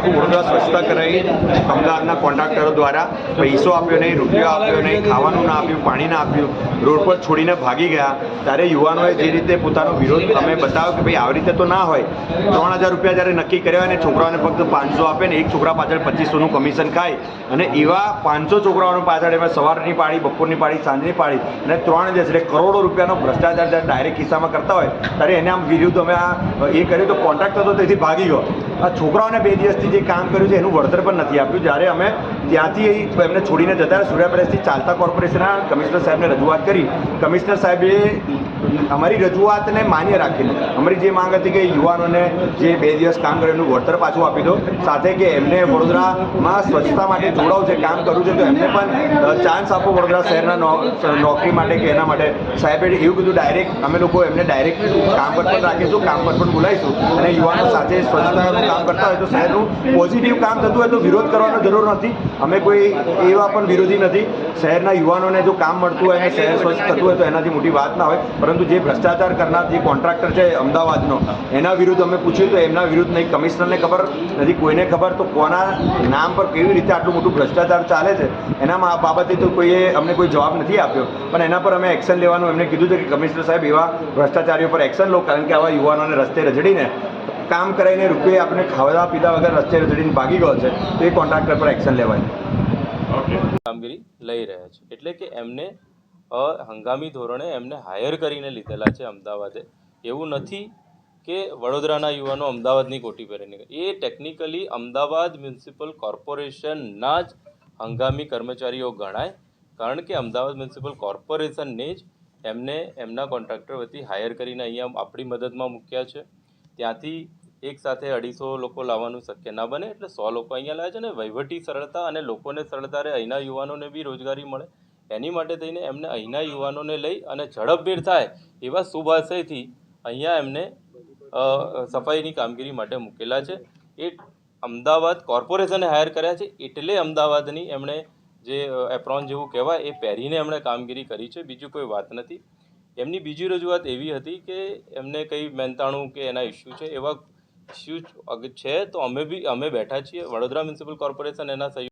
આખું વડોદરા સ્વચ્છતા કરાવી અમદાવાદના કોન્ટ્રાક્ટરો દ્વારા પૈસો આપ્યો નહીં, રૂપિયો આપ્યો નહીં, ખાવાનું ના આપ્યું, પાણી ના આપ્યું. રોડ પર છોડીને ભાગી ગયા. ત્યારે યુવાનોએ જે રીતે પોતાનો વિરોધ અમે બતાવ્યો કે ભાઈ આવી રીતે તો ના હોય. ત્રણ હજાર રૂપિયા જ્યારે નક્કી કર્યા હોય અને છોકરાઓને ફક્ત પાંચસો આપે ને એક છોકરા પાછળ પચીસોનું કમિશન ખાય. અને એવા પાંચસો છોકરાઓનું પાછળ એમાં સવારની પાળી, બપોરની પાળી, સાંજની પાળી અને ત્રણ દિવસ એટલે કરોડો રૂપિયાનો ભ્રષ્ટાચાર જ્યારે ડાયરેક્ટ ખિસ્સામાં કરતા હોય, ત્યારે એને આમ વિરુદ્ધ અમે આ એ કર્યું. તો કોન્ટ્રાક્ટર તો તેથી ભાગી ગયો. આ છોકરાઓને બે દિવસથી જે કામ કર્યું છે, એનું વળતર પણ નથી આપ્યું. જ્યારે અમે ત્યાંથી એમને છોડીને જતા સૂર્યા ચાલતા કોર્પોરેશનના કમિશનર સાહેબને રજૂઆત કરી. કમિશનર સાહેબે અમારી રજૂઆતને માન્ય રાખીને, અમારી જે માંગ હતી કે યુવાનોને જે બે દિવસ કામ એનું વળતર પાછું આપી દો, સાથે કે એમને વડોદરામાં સ્વચ્છતા માટે જોડાવું છે, કામ કરવું છે, તો એમને પણ ચાન્સ આપો વડોદરા શહેરના નોકરી માટે કે એના માટે. સાહેબે એવું કીધું ડાયરેક્ટ અમે લોકો એમને ડાયરેક્ટ કામ પર પણ રાખીશું, કામ પર પણ બોલાવીશું. અને યુવાનો સાથે સ્વચ્છતાનું કામ કરતા હોય તો શહેરનું પોઝિટિવ કામ થતું હોય તો વિરોધ કરવાનો જરૂર નથી. અમે કોઈ એવા પણ વિરોધી નથી. શહેરના યુવાનોને જો કામ મળતું હોય અને શહેર સ્વચ્છ થતું હોય તો એનાથી મોટી વાત ના હોય. પરંતુ જે ભ્રષ્ટાચાર કરનાર જે કોન્ટ્રાક્ટર છે અમદાવાદનો એના વિરુદ્ધ અમે પૂછ્યું તો એમના વિરુદ્ધ નહીં. કમિશનરને ખબર નથી કોઈને ખબર તો કોના નામ પર કેવી રીતે આટલું મોટું ભ્રષ્ટાચાર ચાલે છે. એનામાં આ બાબતે તો કોઈએ અમને કોઈ જવાબ નથી આપ્યો. પણ એના પર અમે એક્શન લેવાનું એમને કીધું છે કે કમિશનર સાહેબ એવા ભ્રષ્ટાચારીઓ પર એક્શન લો કારણ કે આવા યુવાનોને રસ્તે રજડીને કામ કરાવીને રૂપિયા આપણે ખાવા પીધા વગર રસ્તે રજડીને ભાગી ગયો છે. તો એ કોન્ટ્રાક્ટર પર એક્શન લેવાય. કામગીરી લઈ રહ્યા છે. એટલે કે એમને હંગામી ધોરણે એમને હાયર કરીને લીધેલા છે અમદાવાદે. એવું નથી કે વડોદરાના યુવાનો અમદાવાદની કોટી પહેરીને. એ ટેકનિકલી અમદાવાદ મ્યુનિસિપલ કોર્પોરેશનના જ હંગામી કર્મચારીઓ ગણાય. કારણ કે અમદાવાદ મ્યુનિસિપલ કોર્પોરેશનને જ એમને એમના કોન્ટ્રાક્ટર વતી હાયર કરીને અહીંયા આપણી મદદમાં મૂક્યા છે. ત્યાંથી એક સાથે અઢીસો લોકો લાવવાનું શક્ય ના બને એટલે સો લોકો અહીંયા લાવે છે ને વહીવટી સરળતા અને લોકોને સરળતા રહે અહીંના યુવાનોને બી રોજગારી મળે. એની માટે થઈને એમને અહીંના યુવાનોને લઈ અને ઝડપભેર થાય એવા શુભાશયથી અહીંયા એમને સફાઈની કામગીરી માટે મૂકેલા છે. એ અમદાવાદ કોર્પોરેશને હાયર કર્યા છે એટલે અમદાવાદની એમણે જે એપ્રોન જેવું કહેવાય એ પહેરીને એમણે કામગીરી કરી છે. બીજું કોઈ વાત નથી. એમની બીજી રજૂઆત એવી હતી કે એમને કંઈ મહેનતાણું કે એના ઇસ્યુ છે એવા ઇસ્યુ છે તો અમે બી, અમે બેઠા છીએ. વડોદરા મ્યુનિસિપલ કોર્પોરેશન એના સહયોગ